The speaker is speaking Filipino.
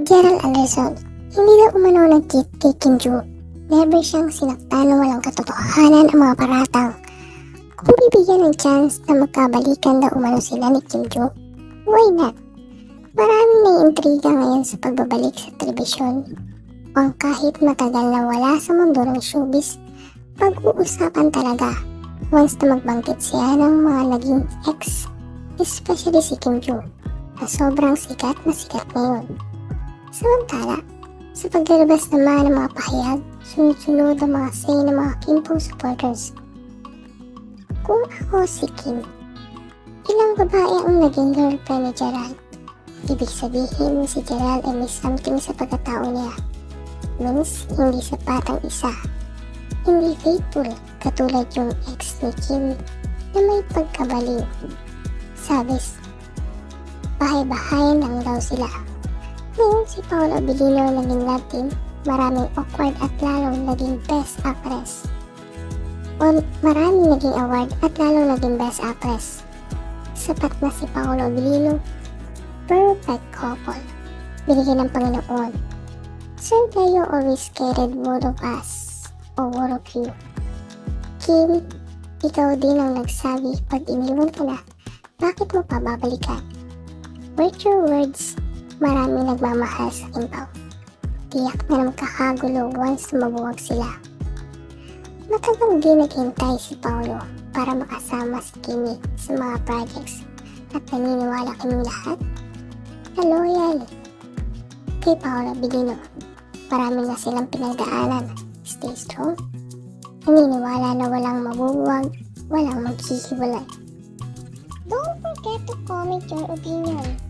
Gerald Anderson, hindi daw umano nag-cheat kay Kim Joo. Never siyang sinaktan na walang katotohanan ang mga paratang. Kung bibigyan ng chance na magkabalikan daw umano sila ni Kim Joo, why not? Maraming naiintriga ngayon sa pagbabalik sa telebisyon. Ang kahit matagal na wala sa mundo ng showbiz, pag-uusapan talaga once na magbangkit siya ng mga naging ex, especially si Kim Joo, na sobrang sikat na sikat ngayon. Samantala, sa paglalabas naman ng mga pahayag, sunod-sunod ang mga say ng mga Kim Po supporters. Kung ako si Kim, ilang babae ang naging girlfriend ni Gerald? Ibig sabihin si Gerald ay may something sa pagkatao niya. Means, hindi sapat ang isa. Hindi faithful, katulad yung ex ni Kim na may pagkabaliw. Sabes, bahay-bahayan lang daw sila. Ngayon si Paolo Abilino naging love maraming awkward at lalong naging best actress. O maraming naging award at lalong naging best actress. Sapat na si Paolo Abilino, perfect couple. Binigyan ng Panginoon. Sir Leo always cared both of us, o both of you. Kim, ikaw din ang nagsabi pag iniwan ka na, bakit mo pa babalikan? With your words, marami nagmamahal sa Kimpaw. Tiyak na magkakagulo once mabuwag sila. Matagal din naghintay si Paolo para makasama si Kimi sa mga projects at naniniwala kami lahat na loyal kay Paolo Bilino. Marami na silang pinagdaanan. Stay strong. Naniniwala na walang mabubuwag, walang maghihiwalay. Don't forget to comment your opinion